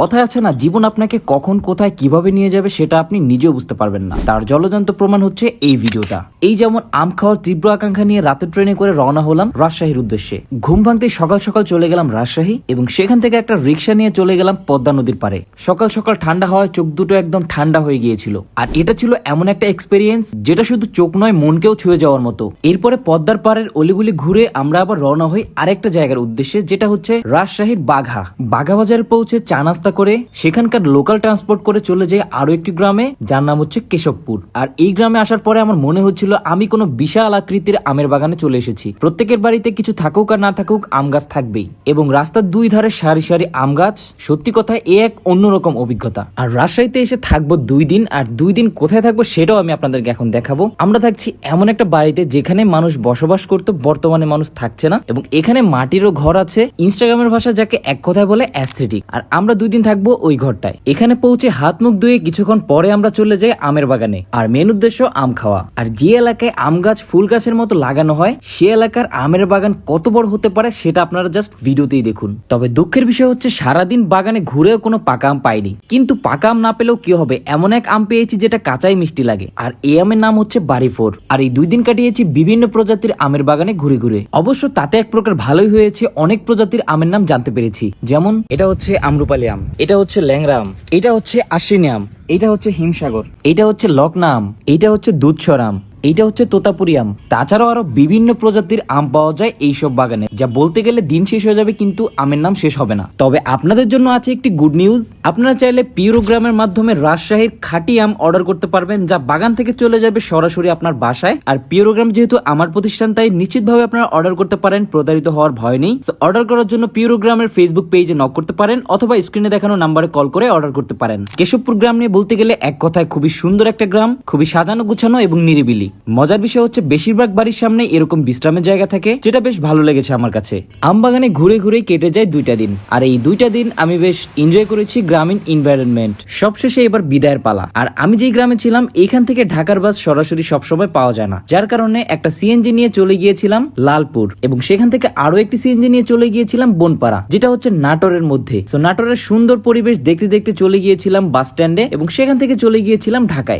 কথায় আছে না, জীবন আপনাকে কখন, কোথায়, কীভাবে নিয়ে যাবে সেটা আপনি নিজেও বুঝতে পারবেন না। তার জলজান্ত প্রমাণ হচ্ছে এই ভিডিওটা। এই যেমন আম খাওয়ার তীব্র আকাঙ্ক্ষা নিয়ে রাতের ট্রেনে করে রওনা হলাম রাজশাহীর উদ্দেশ্যে। ঘুম ভাঙতেই সকাল সকাল চলে গেলাম রাজশাহী এবং সেখান থেকে একটা রিক্সা নিয়ে চলে গেলাম পদ্মা নদীর পারে সকাল সকাল ঠান্ডা হওয়ায় চোখ দুটো একদম ঠান্ডা হয়ে গিয়েছিল। আর এটা ছিল এমন একটা এক্সপেরিয়েন্স যেটা শুধু চোখ নয়, মনকেও ছুঁয়ে যাওয়ার মতো। এরপরে পদ্মার পাড়ের অলিগুলি ঘুরে আমরা আবার রওনা হই আরেকটা জায়গার উদ্দেশ্যে, যেটা হচ্ছে রাজশাহীর বাঘা। বাঘা বাজারে পৌঁছে চা নাস্তা করে সেখানকার লোকাল ট্রান্সপোর্ট করে চলে যাই আরও একটি গ্রামে, যার নাম হচ্ছে কেশবপুর। আর এই গ্রামে আসার পরে আমার মনে হচ্ছিল আমি কোনো বিশাল আকৃতির আমের বাগানে চলে এসেছি। প্রত্যেকের বাড়িতে কিছু থাকুক আর না থাকুক আম গাছ থাকবেই। এবং রাস্তার দুই ধারে সারি সারি আম গাছ, সত্যি কথা এ এক অন্যরকম অভিজ্ঞতা। আর রাজশাহীতে এসে থাকব দুই দিন, আর দুই দিন কোথায় থাকব সেটাও আমি আপনাদেরকে এখন দেখাবো। আমরা থাকছি এমন একটা বাড়িতে যেখানে মানুষ বসবাস করতো, বর্তমানে মানুষ থাকছে না। এবং এখানে মাটিরও ঘর আছে ইনস্টাগ্রামের ভাষা যাকে এক কথায় বলে অ্যাস্থেটিক। আর আমরা দুই থাকব ওই ঘরটায়। এখানে পৌঁছে হাত মুখ ধুয়ে কিছুক্ষণ পরে আমরা চলে যাই আমের বাগানে। আর মেন উদ্দেশ্য আম খাওয়া। আর যে এলাকায় আম গাছ, ফুল গাছের মতো লাগানো হয়, সে এলাকার আমের বাগান কত বড় হতে পারে সেটা আপনারা জাস্ট ভিডিওতেই দেখুন। তবে দুঃখের বিষয় হচ্ছে সারাদিন বাগানে ঘুরেও কোনো পাকা আম পাইনি। কিন্তু পাকা আম না পেলেও কি হবে? এমন এক আম পেয়েছি যেটা কাঁচাই মিষ্টি লাগে। আর এই আমের নাম হচ্ছে বাড়ি ফোর আর এই দুই দিন কাটিয়েছি বিভিন্ন প্রজাতির আমের বাগানে ঘুরে ঘুরে। অবশ্য তাতে এক প্রকার ভালোই হয়েছে, অনেক প্রজাতির আমের নাম জানতে পেরেছি। যেমন এটা হচ্ছে আমরুপালি আম। এটা হচ্ছে ল্যাংরাম এটা হচ্ছে আশ্বিনী আম এটা হচ্ছে হিমসাগর। এটা হচ্ছে লকনাম। এটা হচ্ছে দুধসর আম এইটা হচ্ছে তোতাপুরি আম। তাছাড়াও আরও বিভিন্ন প্রজাতির আম পাওয়া যায় এইসব বাগানে, যা বলতে গেলে দিন শেষ হয়ে যাবে কিন্তু আমের নাম শেষ হবে না। তবে আপনাদের জন্য আছে একটি গুড নিউজ আপনারা চাইলে পিওরোগ্রামের মাধ্যমে রাজশাহীর খাঁটি আম অর্ডার করতে পারবেন, যা বাগান থেকে চলে যাবে সরাসরি আপনার বাসায়। আর পিওরোগ্রাম যেহেতু আমার প্রতিষ্ঠান, তাই নিশ্চিতভাবে আপনারা অর্ডার করতে পারেন, প্রতারিত হওয়ার ভয় নেই। অর্ডার করার জন্য পিওরোগ্রামের ফেসবুক পেজে নক করতে পারেন, অথবা স্ক্রিনে দেখানো নাম্বারে কল করে অর্ডার করতে পারেন। কেশবপুর গ্রাম নিয়ে বলতে গেলে এক কথায় খুবই সুন্দর একটা গ্রাম, খুবই সাজানো গুছানো এবং নিরিবিলি। মজার বিষয় হচ্ছে বেশিরভাগ বাড়ির সামনে এরকম বিশ্রামের জায়গা থাকে, যেটা বেশ ভালো লেগেছে আমার কাছে। আমবাগানে ঘুরে ঘুরে কেটে যায় দুইটা দিন। আর এই দুইটা দিন আমি বেশ এনজয় করেছি গ্রামীণ এনভায়রনমেন্ট সবশেষে এবার বিদায়ের পালা। আর আমি যেই গ্রামে ছিলাম এখান থেকে ঢাকার বাস সরাসরি সবসময় পাওয়া যায় না। যার কারণে একটা সিএনজি নিয়ে চলে গিয়েছিলাম লালপুর। এবং সেখান থেকে আরও একটি সিএনজি নিয়ে চলে গিয়েছিলাম বনপাড়া, যেটা হচ্ছে নাটোরের মধ্যে। তো নাটোরের সুন্দর পরিবেশ দেখতে দেখতে চলে গিয়েছিলাম বাস স্ট্যান্ডে এবং সেখান থেকে চলে গিয়েছিলাম ঢাকায়।